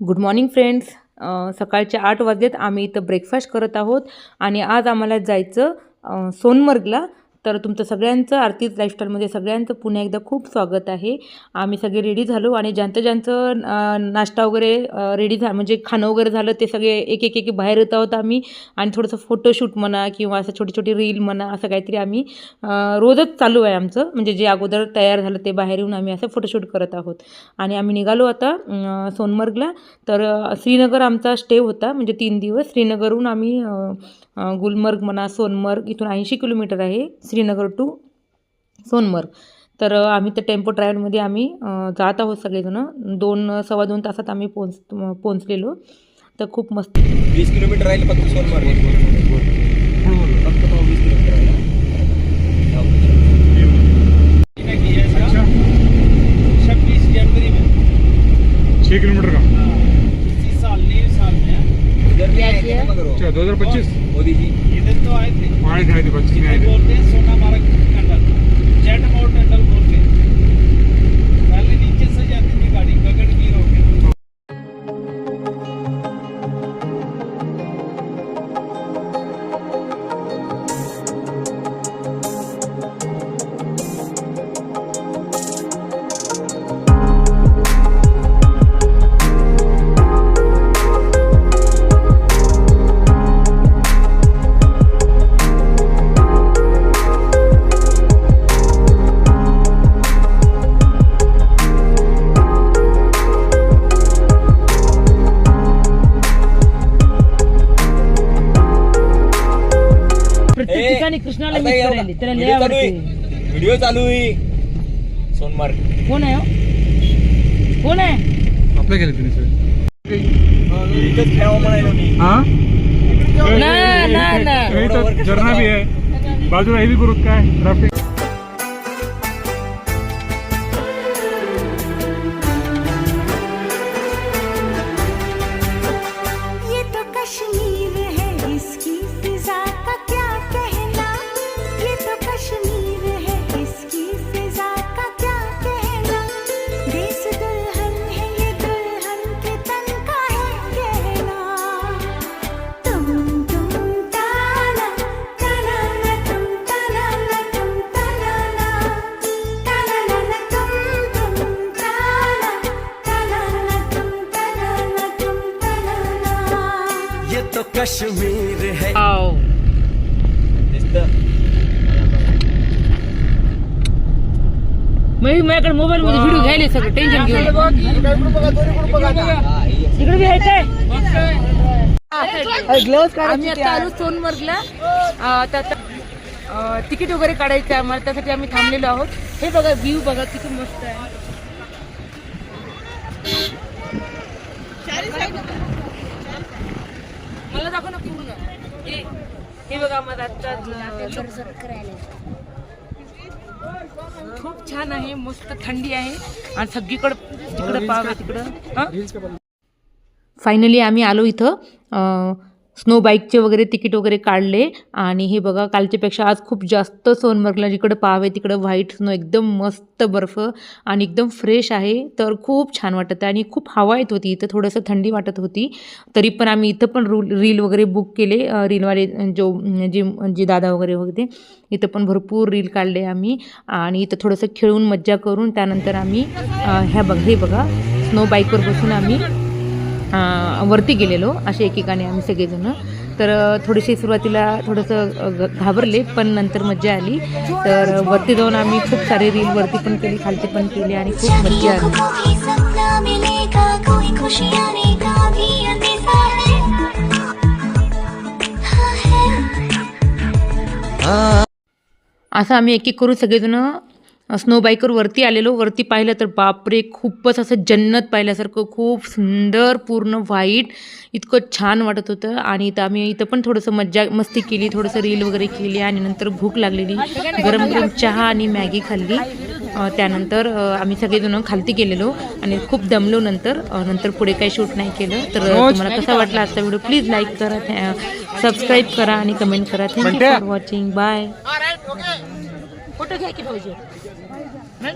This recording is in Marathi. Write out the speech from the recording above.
गुड मॉर्निंग फ्रेंड्स सकाळच्या आठ वाजलेत. आम्ही इथं ब्रेकफास्ट करत आहोत. आणि आज आम्हाला जायचं सोनमर्गला. तर तुमचं सगळ्यांचं आरतीच लाईफस्टाईलमध्ये सगळ्यांचं पुन्हा एकदा खूप स्वागत आहे. आम्ही सगळे रेडी झालो आणि ज्यांचं ज्यांचं नाश्ता वगैरे रेडी झा म्हणजे खाणं वगैरे झालं ते सगळे एक एक एक बाहेर येत आहोत आम्ही. आणि थोडंसं फोटोशूट म्हणा किंवा असं छोटी छोटी रील म्हणा असं काहीतरी आम्ही रोजच चालू आहे आमचं. म्हणजे जे अगोदर तयार झालं ते बाहेर येऊन आम्ही असं फोटोशूट करत आहोत. आणि आम्ही निघालो आता सोनमर्गला. तर श्रीनगर आमचा स्टे होता. म्हणजे तीन दिवस श्रीनगरहून आम्ही गुलमर्ग म्हणा सोनमर्ग इथून ऐंशी किलोमीटर आहे श्रीनगर टू सोनमर्ग. तर आम्ही त्या टेम्पो ट्रॅव्हलमध्ये आम्ही जात आहोत सगळेजणं. दोन सव्वा दोन तासात आम्ही पोहोच पोहोचलेलो. तर खूप मस्त. वीस किलोमीटर राहील फक्त सोनमार्ग. फक्त तो वीस किलोमीटर राहील छब्बीस जनवरी में छः किलोमीटर का इसी साल न्यू साल में इधर भी आए थे ना मगर वो, अच्छा दो हजार पच्चीस मोदी जी इधर तो आए थे आए थे पच्चीस में आए थे बोलते हैं सोनामार्ग टनल जेट माउंट टनल बोलते. हैं पहले नीचे से जाती थी गाड़ी गगनगिर होके प्रत्येक ठिकाणी कृष्णाला आता मिस या करायला. त्याला लय व्हिडिओ चालू आवडते आहे. व्हिडिओ चालू आहे. सोनमार्ग. कोण आहे हो? कोण आहे? आपल्या गेले तिने सर इथंच खेळावं म्हणायला मी. हाँ? ना ना ना. यही तो झरना भी है बाजूला हे भी करू काय? राफ्टिंग ये तो कश्मीर है। मी माझ्याकडे मोबाईल मध्ये व्हिडिओ घ्यायले सगळं टेन्शन घेऊन हा, हे इकडे बी आहे आम्ही आता आलो सोनमर्गला. तिकीट वगैरे काढायचं आहे आम्हाला त्यासाठी आम्ही थांबलेलो आहोत. हे बघा व्ह्यू बघा किती मस्त आहे. मला दाखव ना पूर्ण. हे हे बघा आता खूप छान आहे मस्त थंडी आहे. आणि सगळीकडं तिकडं पाव तिकडं. फायनली आम्ही आलो इथं. स्नो बाईकचे वगैरे तिकीट वगैरे काढले. आणि हे बघा कालच्यापेक्षा आज खूप जास्त सोनमर्गला जिकडं पाहावे तिकडं व्हाईट स्नो एकदम मस्त बर्फ आणि एकदम फ्रेश आहे. तर खूप छान वाटत आहे आणि खूप हवा येत होती. इथं थोडंसं थंडी वाटत होती. तरी पण आम्ही इथं पण रूल रील वगैरे बुक केले. रीलवाले जो जे जे दादा वगैरे होते इथं पण भरपूर रील काढले आम्ही. आणि इथं थोडंसं खेळून मज्जा करून त्यानंतर आम्ही ह्या बघ हे बघा स्नो बाईकवर बसून आम्ही वरती गेलेलो असे एकेकाने आम्ही सगळेजणं. तर थोडीशी सुरुवातीला थोडंसं घाबरले पण नंतर मज्जा आली. तर वरती जाऊन आम्ही खूप सारे रील वरती पण केली खालती पण केली आणि खूप मज्जा आली. असं आम्ही एक एक करून सगळेजण स्नो बाईकवर वरती आलेलो वरती पाहिलं तर बापरे खूपच असं जन्नत पाहिल्यासारखं खूप सुंदर पूर्ण व्हाईट इतकं छान वाटत होतं. आणि इथं आम्ही इथं पण थोडंसं मज्जा मस्ती केली थोडंसं रील वगैरे केली आणि नंतर भूक लागलेली. गरम गरम चहा आणि मॅगी खाल्ली. त्यानंतर आम्ही सगळेजण खालती गेलेलो आणि खूप दमलो नंतर. नंतर पुढे काही शूट नाही केलं. तर तुम्हाला कसा वाटला आजचा व्हिडिओ प्लीज लाईक करा सबस्क्राईब करा आणि कमेंट करा. थँक्यू फॉर वॉचिंग बाय ওটা খেয়ে কি হয়েছে হ্যাঁ?